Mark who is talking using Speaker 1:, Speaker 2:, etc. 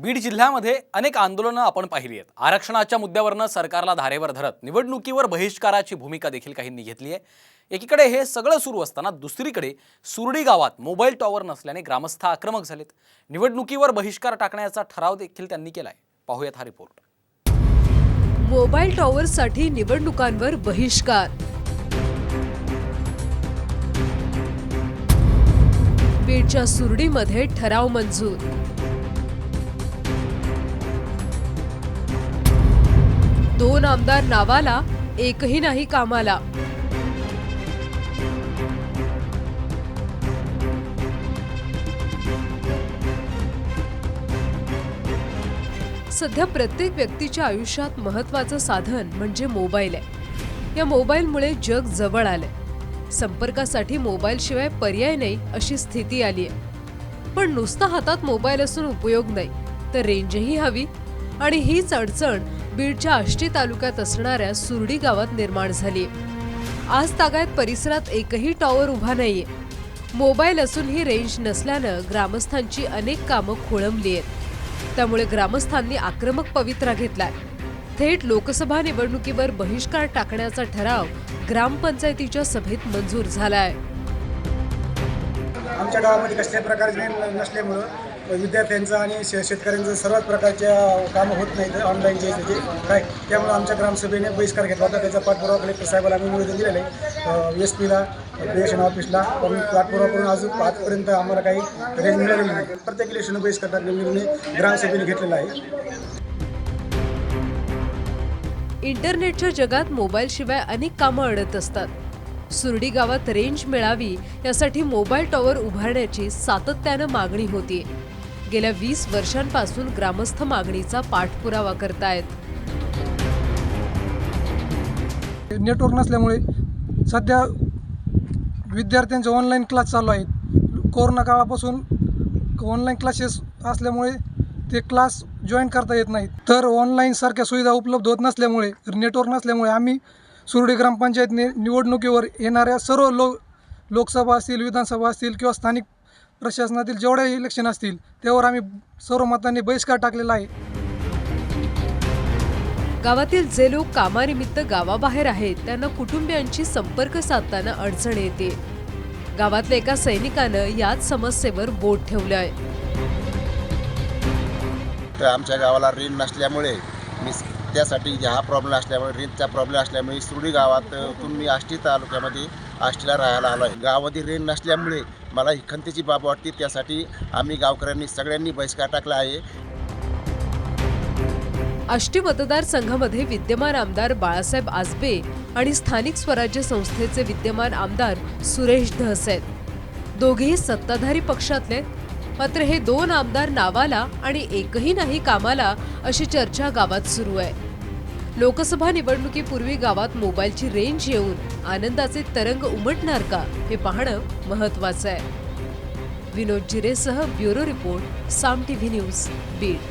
Speaker 1: बीड जिल्ह्यामध्ये अनेक आंदोलनं आपण पाहिली आहेत. आरक्षणाच्या मुद्द्यावरनं सरकारला धारेवर धरत निवडणुकीवर बहिष्काराची भूमिका देखील काहींनी घेतली आहे. एकीकडे हे सगळं सुरू असताना दुसरीकडे सुरडी गावात मोबाईल टॉवर नसल्याने ग्रामस्थ आक्रमक झालेत. निवडणुकीवर बहिष्कार टाकण्याचा ठराव देखील त्यांनी केलाय. पाहूयात हा रिपोर्ट
Speaker 2: मोबाईल टॉवरसाठी निवडणुकांवर बहिष्कार. बीडच्या सुरडीमध्ये ठराव मंजूर. दोन आमदार नावाला एकही नाही कामाला. सध्या प्रत्येक व्यक्तीच्या आयुष्यात महत्वाचं साधन म्हणजे मोबाईल आहे. या मोबाईलमुळे जग जवळ आलंय. संपर्कासाठी मोबाईलशिवाय पर्याय नाही अशी स्थिती आली आहे. पण नुसता हातात मोबाईल असून उपयोग नाही तर रेंजही हवी आणि हीच अडचण बीडच्या आष्टी तालुक्यात असणाऱ्या सुरडी गावात निर्माण झाली. आज तागायत परिसरात एकही टॉवर उभा नाहीये. मोबाईल असूनही रेंज नसल्यानं ग्रामस्थांची अनेक कामं खोळंबली आहेत. त्यामुळे ग्रामस्थांनी आक्रमक पवित्रा घेतलाय. थेट लोकसभा निवडणुकीवर बहिष्कार टाकण्याचा ठराव ग्रामपंचायतीच्या सभेत मंजूर झालाय.
Speaker 3: आमच्या गावामध्ये कसल्या प्रकारचे नसल्यामुळं विद्यार्थ्यांचं आणि श शेतकऱ्यांचं सर्वच प्रकारच्या कामं होत नाहीत ऑनलाईन जे काय? त्यामुळे आमच्या ग्रामसभेने बहिष्कार घेतला होता. त्याचा पाठपुरावा कलेक्टर साहेबाला आम्ही निवेदन दिलेलं आहे. एस पीला इलेक्शन ऑफिसला पण पाठपुरावा करून अजून आजपर्यंत आम्हाला काही रेंज मिळालेली नाही. प्रत्येक इलेक्शन बहिष्कार निर्णय ग्रामसभेने घेतलेला आहे.
Speaker 2: इंटरनेटच्या जगात मोबाईलशिवाय अनेक कामं अडत असतात. सुरडी गावात रेंज मिळावी यासाठी मोबाईल टॉवर उभारण्याची सातत्यानं मागणी होती गेल्या वीस वर्षांपासून ग्रामस्थ मागणीचा पाठपुरावा करतायत.
Speaker 4: नेटवर्क नसल्यामुळे सध्या विद्यार्थ्यांचे ऑनलाईन क्लास चालू आहेत. कोरोना काळापासून ऑनलाईन क्लासेस असल्यामुळे ते क्लास जॉईन करता येत नाहीत. तर ऑनलाईन सारख्या सुविधा उपलब्ध होत नसल्यामुळे नेटवर्क नसल्यामुळे आम्ही सुरडी ग्रामपंचायतने निवडणुकीवर येणाऱ्या सर्व लो लोकसभा असतील विधानसभा असतील किंवा स्थानिक प्रशासनातील जेवढ्या इलेक्शन असतील त्यावर आम्ही सर्व मतांनी बहिष्कार टाकलेला आहे.
Speaker 2: गावातील जे लोक कामानिमित्त गावाबाहेर आहेत त्यांना कुटुंबियांची संपर्क साधताना अडचण येते. गावातल्या एका सैनिकानं याच समस्येवर बोट ठेवलं आहे
Speaker 5: तर आमच्या गावाला रेंज नसल्यामुळे मी त्यासाठी हा प्रॉब्लेम असल्यामुळे रेंजचा प्रॉब्लेम असल्यामुळे सुरडी गावातून मी आष्टी तालुक्यामध्ये आष्टीला राहायला आलो आहे गावामध्ये रेंज नसल्यामुळे मला ही खंतीची बाब वाटते त्यासाठी आम्ही गावकऱ्यांनी सगळ्यांनी बहिष्कार टाकला आहे.
Speaker 2: आष्टी मतदारसंघामध्ये विद्यमान आमदार बाळासाहेब आजबे आणि स्थानिक स्वराज्य संस्थेचे विद्यमान आमदार सुरेश धस आहेत दोघेही सत्ताधारी पक्षातले मात्र हे दोन आमदार नावाला आणि एकही नाही कामाला अशी चर्चा गावात सुरू आहे. लोकसभा निवडणुकीपूर्वी गावात मोबाईलची रेंज येऊन आनंदाचे तरंग उमटणार का हे पाहणं महत्वाचं आहे. Vinod जिरेसह bureau report Saam TV news Beed.